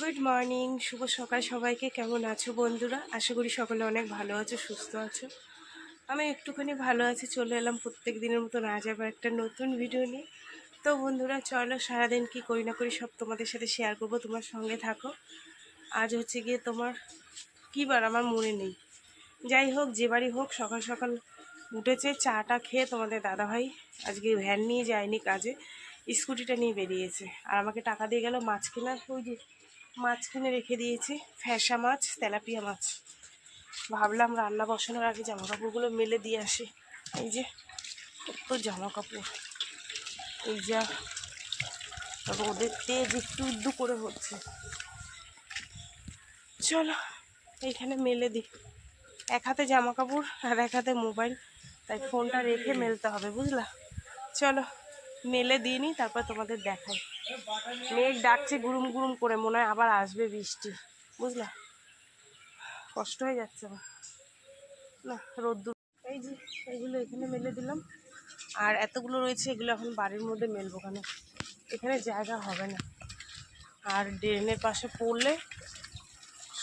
Good morning শুভ সকাল সবাইকে। কেমন আছো বন্ধুরা? আশা করি সকলে অনেক ভালো আছো, সুস্থ আছো। আমি একটুখানি ভালো আছি, চলে এলাম প্রত্যেক দিনের মতন আজ আবার একটা নতুন ভিডিও নিয়ে। তো বন্ধুরা, চলো সারাদিন কি করি না করি সব তোমাদের সাথে শেয়ার করব, তোমার সঙ্গে থাকো। আজ হচ্ছে গিয়ে তোমার কী বার আমার মনে নেই। যাই হোক, যে বাড়ি হোক, সকাল সকাল উঠেছে, চাটা খেয়ে তোমাদের দাদাভাই আজকে ভ্যান নিয়ে যায়নি কাজে, স্কুটিটা নিয়ে বেরিয়েছে। আর আমাকে টাকা দিয়ে গেল মাছ কেনার, ওই যে মাছ কিনে রেখে দিয়েছি ফ্যাসা মাছ, তেলাপিয়া মাছ। ভাবলাম রান্না বসানোর আগে জামা কাপড়গুলো মেলে দিয়ে আসি। এই যে, কত জামা কাপড় এই যা রোদের তেজ একটু উদ্দু করে হচ্ছে। চলো, এইখানে মেলে দিই। এক হাতে জামা কাপড় আর এক হাতে মোবাইল, তাই ফোনটা রেখে মেলতে হবে, বুঝলা? চলো। মেলে দিয়ে নিই তারপর তোমাদের দেখাই। মেঘ ডাকছে গুরুম গুরুম করে, মনে হয় আবার আসবে বৃষ্টি, বুঝলা? কষ্ট হয়ে যাচ্ছে না, রোদ্দুর। এই যে এইগুলো এখানে মেলে দিলাম। আর এতগুলো রয়েছে, এগুলো এখন বাড়ির মধ্যে মেলবো কেন? এখানে জায়গা হবে না। আর ড্রেনের পাশে পড়লে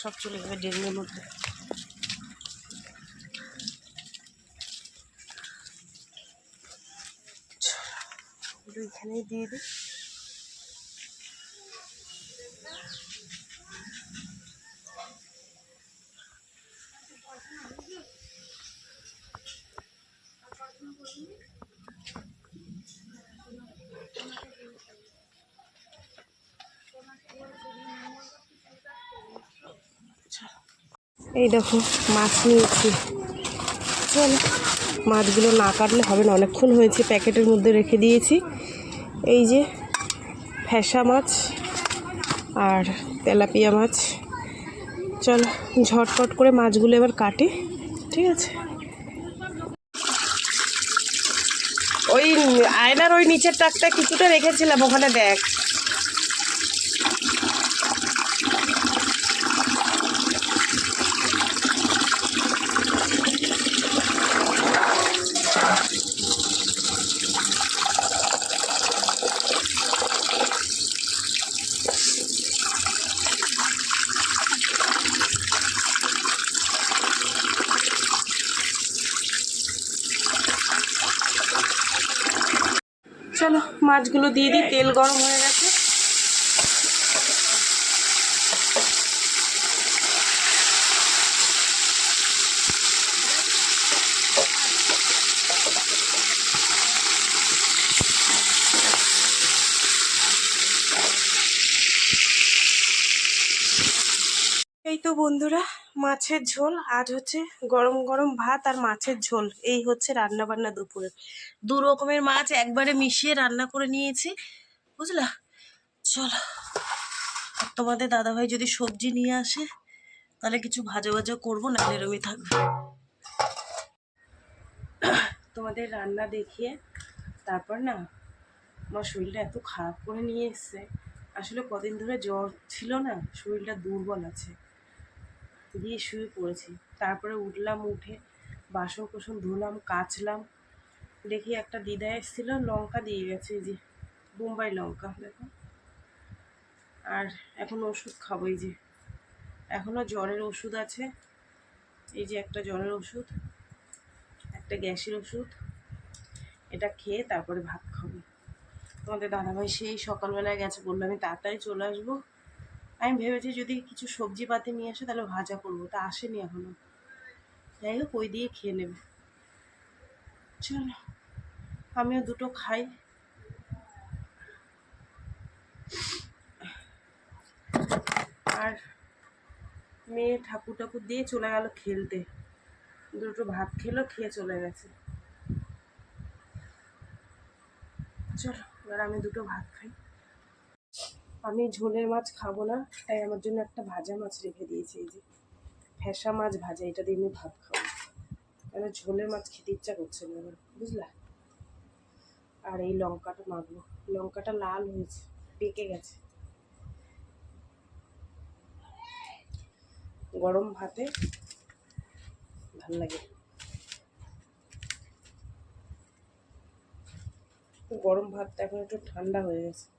সব চলে যাবে ড্রেনের মধ্যে। এখানেই দিয়ে দিই। এই দেখো মাছ নিয়েছি। চলো, মাছগুলো না কাটলে হবে না। অনেকক্ষণ হয়েছে, প্যাকেটের মধ্যে রেখে দিয়েছি। এই যে ফ্যাসা মাছ আর তেলাপিয়া মাছ। চল, ঝটপট করে মাছগুলো এবার কাটি, ঠিক আছে? ওই আয়নার ওই নিচের টাকটা কিছুটা রেখেছিলাম, ওখানে দেখ চলো মাছগুলো দিয়ে দিই তেল গরম হয়ে গেছে। এই তো বন্ধুরা মাছের ঝোল আজ হচ্ছে গরম গরম ভাত আর মাছের ঝোল। এই হচ্ছে রান্না বান্না দুপুরে দু রকমের মাছ একবারে মিশিয়ে রান্না করে নিয়েছি, বুঝলা? চলো, আর তোমাদের দাদাভাই যদি সবজি নিয়ে আসে, তাহলে কিছু ভাজা ভাজা করব না এরমই থাকবে। তোমাদের রান্না দেখিয়ে তারপর না, আমার শরীরটা এত খারাপ করে নিয়ে এসছে। আসলে কদিন ধরে জ্বর ছিল না, শরীরটা দুর্বল আছে। দিয়ে শুয়ে পড়েছি। তারপরে উঠলাম, উঠে বাসন কোসন ধুলাম, কাচলাম। দেখি একটা দিদা এসেছিল, লঙ্কা দিয়ে গেছে যে, বোম্বাই লঙ্কা, দেখো। আর এখন ওষুধ খাব এই যে। এখনও জ্বরের ওষুধ আছে। এই যে একটা জ্বরের ওষুধ, একটা গ্যাসের ওষুধ। এটা খেয়ে তারপরে ভাত খাব। তোমাদের দাদাভাই সেই সকালবেলায় গেছে, বলল আমি তাড়াতাড়ি চলে আসব। আমি ভেবেছি যদি কিছু সবজি পাতি নিয়ে আসে, তাহলে ভাজা করব। তা আসেনি এখনও। যাই হোক, ওই দিয়ে খেয়ে নেবে। চলো, আমিও দুটো খাই। আর মেয়ে ঠাকুর ঠাকুর দিয়ে চলে গেল খেলতে। দুটো ভাত খেলো, খেয়ে চলে গেছে। চলো, এবার আমি দুটো ভাত খাই। আমি ঝোলের মাছ খাব না, তাই আমার জন্য একটা ভাজা মাছ রেখে দিয়েছি এই যে। ফ্যাসা মাছ ভাজা, এটা দিয়ে আমি ভাত খাব। কেন ঝোলের মাছ খেতে ইচ্ছা করছে না আমার, বুঝলা? আর এই লঙ্কাটা মাখবো। লঙ্কাটা লাল হয়েছে, পেকে গেছে। গরম ভাতে ভালো লাগে। গরম ভাতটা এখন একটু ঠান্ডা হয়ে গেছে।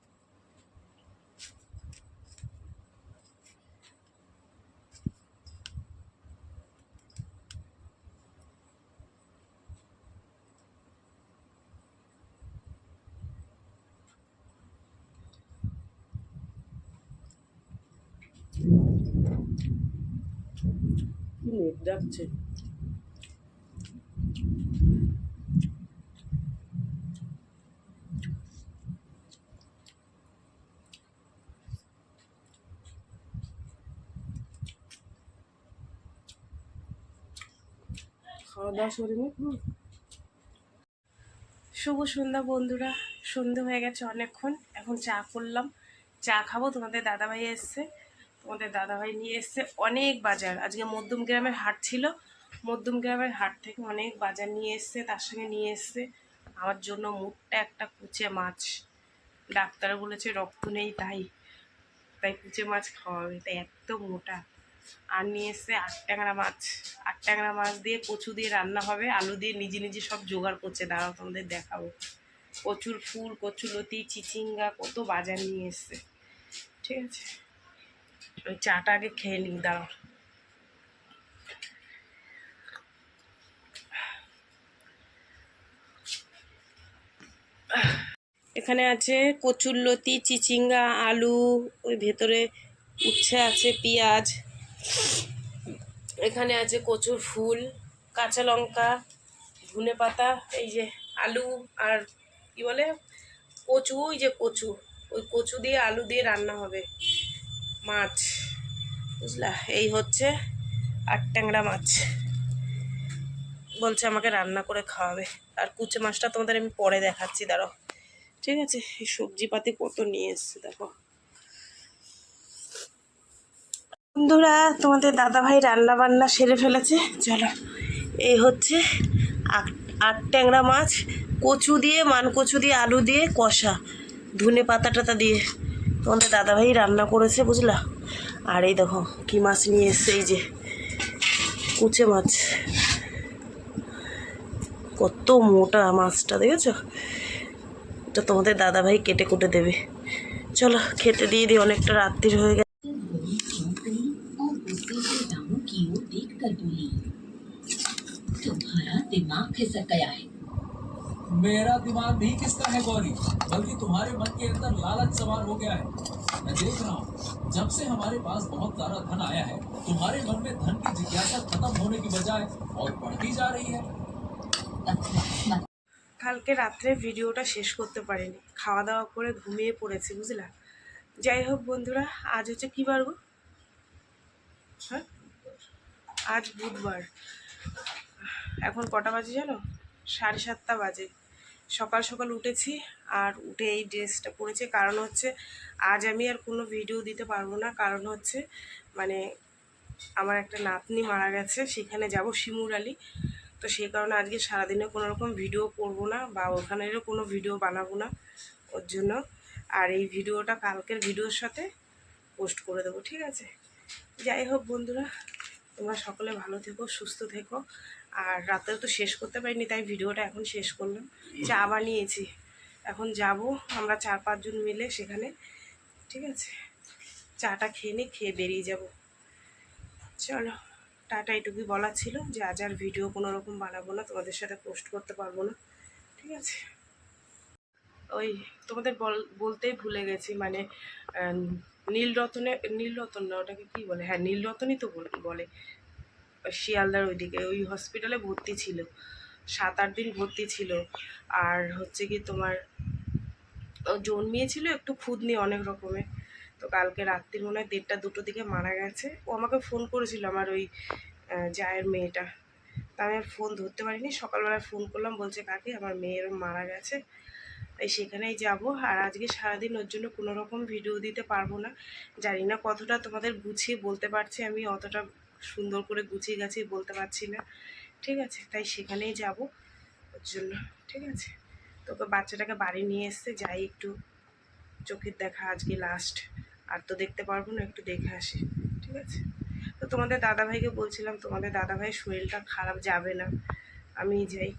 নেট যাচ্ছে খাওয়া দাওয়া শুভ সন্ধ্যা বন্ধুরা, সন্ধ্যা হয়ে গেছে অনেকক্ষণ, এখন চা করলাম। চা খাব, তোমাদের দাদাভাই এসছে। তোমাদের দাদাভাই নিয়ে এসছে অনেক বাজার। আজকে মধ্যম গ্রামের হাট ছিল। মধ্যম গ্রামের হাট থেকে অনেক বাজার নিয়ে এসছে, তার সঙ্গে নিয়ে এসছে। আমার জন্য মুখটা একটা কুচে মাছ। ডাক্তার বলেছে, রক্ত নেই তাই। তাই কুচে মাছ খাওয়াবে তাই এত মোটা। আর নিয়ে এসছে আট ট্যাংরা মাছ। আট ট্যাংরা মাছ দিয়ে কচু দিয়ে রান্না হবে। আলু দিয়ে নিজে নিজে সব জোগাড় করছে। দাঁড়াও, তোমাদের দেখাবো। কচুর ফুল, কচুলতি, চিচিঙ্গা, কত বাজার নিয়ে এসছে। ঠিক আছে? ওই চাটা আগে খেয়ে নিই, দাঁড়াও। এখানে আছে কচুরলতি চিচিঙ্গা, আলু, ওই ভেতরে উচ্ছে আছে, পেঁয়াজ। এখানে আছে কচুর ফুল, কাঁচা লঙ্কা, ধনে পাতা, এই যে আলু আর কি বলে? কচু, ওই যে কচু। ওই কচু দিয়ে আলু দিয়ে রান্না হবে। মাছ। বুঝলা? এই হচ্ছে আট ট্যাংরা মাছ। বলছে আমাকে রান্না করে খাওয়াবে। আর কুচে মাছটা তোমাদের আমি পরে দেখাচ্ছি দাঁড়ো ঠিক আছে? এই সবজিপাতি কত নিয়ে এসছে, দেখো। বন্ধুরা, তোমাদের দাদাভাই রান্না বান্না সেরে ফেলেছে। চলো, এই হচ্ছে আট ট্যাংরা মাছ। কচু দিয়ে, মান কচু দিয়ে, আলু দিয়ে, কষা। ধনে পাতা টাতা দিয়ে। তোমাদের দাদাভাই রান্না করেছে বুঝলা আর এই দেখো কি মাছ নিয়ে এসছে এই যে কুচে মাছ কত মোটা মাছটা দেখেছো এটা তোমাদের দাদাভাই কেটে কুটে দেবে চলো খেতে দিয়ে দিই অনেকটা রাত্রির হয়ে গেছে और गुस्से से रामू की ओर देख कर बोली तुम्हारा दिमाग खिसक गया है मेरा दिमाग नहीं किसका है गौरी बल्कि तुम्हारे मन के अंदर लालच सवार हो गया है मैं देख रहा हूँ जब से हमारे पास बहुत सारा धन आया है तुम्हारे मन में धन की जिज्ञासा खत्म होने की बजाय और बढ़ती जा रही है बकवास मत কালকে রাত্রে ভিডিওটা শেষ করতে পারিনি খাওয়া দাওয়া করে ঘুমিয়ে পড়েছি বুঝলা যাই হোক বন্ধুরা আজ হচ্ছে কী বার গো হ্যাঁ আজ বুধবার এখন কটা বাজে জানো সাড়ে সাতটা বাজে সকাল সকাল উঠেছি আর উঠে এই ড্রেসটা পরেছি। কারণ হচ্ছে আজ আমি আর কোনো ভিডিও দিতে পারব না। কারণ হচ্ছে মানে আমার একটা নাতনি মারা গেছে, সেখানে যাব শিমুর আলী। তো সেই কারণে আজকে সারাদিনে কোনো রকম ভিডিও করব না বা ওখানেরও কোনো ভিডিও বানাবো না ওর জন্য। আর এই ভিডিওটা কালকের ভিডিওর সাথে পোস্ট করে দেবো, ঠিক আছে? যাই হোক বন্ধুরা, তোমরা সকলে ভালো থেকো, সুস্থ থেকো। আর রাতেও তো শেষ করতে পারিনি, তাই ভিডিওটা এখন শেষ করলাম। চা বানিয়েছি। এখন যাব, আমরা চার পাঁচজন মিলে সেখানে, ঠিক আছে? চাটা খেয়ে নিই খেয়ে বেরিয়ে যাব। চলো, টাটা, এটুকুই বলা ছিল যে আজ আর ভিডিও কোনো রকম বানাবো না, তোমাদের সাথে পোস্ট করতে পারব না, ঠিক আছে? ওই তোমাদের বল, বলতেই ভুলে গেছি মানে নীলরতনে, নীলরতন না, ওটাকে কী বলে? হ্যাঁ নীলরতনই তো বলে। শিয়ালদার ওইদিকে, ওই হসপিটালে ভর্তি ছিল। সাত আট দিন ভর্তি ছিল। আর হচ্ছে কি তোমার জন্মিয়েছিল একটু খুদনি অনেক রকমের। তো কালকে রাত্রির মনে হয় দেড়টা দুটো দিকে মারা গেছে। ও আমাকে ফোন করেছিল আমার ওই জায়ের মেয়েটা। তা আমি আর ফোন ধরতে পারিনি। সকালবেলায় ফোন করলাম, বলছে, কাকি, আমার মেয়ের মারা গেছে। তাই সেখানেই যাব। আর আজকে সারাদিন ওর জন্য কোনো রকম ভিডিও দিতে পারব না। জানি না কতটা তোমাদের গুছিয়ে বলতে পারছি আমি, অতটা সুন্দর করে গুছিয়ে গাছিয়ে বলতে পারছি না। ঠিক আছে, তাই সেখানেই যাব। ওর জন্য, ঠিক আছে? তোকে বাচ্চাটাকে বাড়ি নিয়ে এসছে, যাই একটু চোখের দেখা আজকে লাস্ট আর তো দেখতে পারব না, একটু দেখে আসে, ঠিক আছে? তো তোমাদের দাদাভাইকে বলছিলাম, তোমাদের দাদাভাইয়ের শরীরটা খারাপ যাবে না। আমি যাই।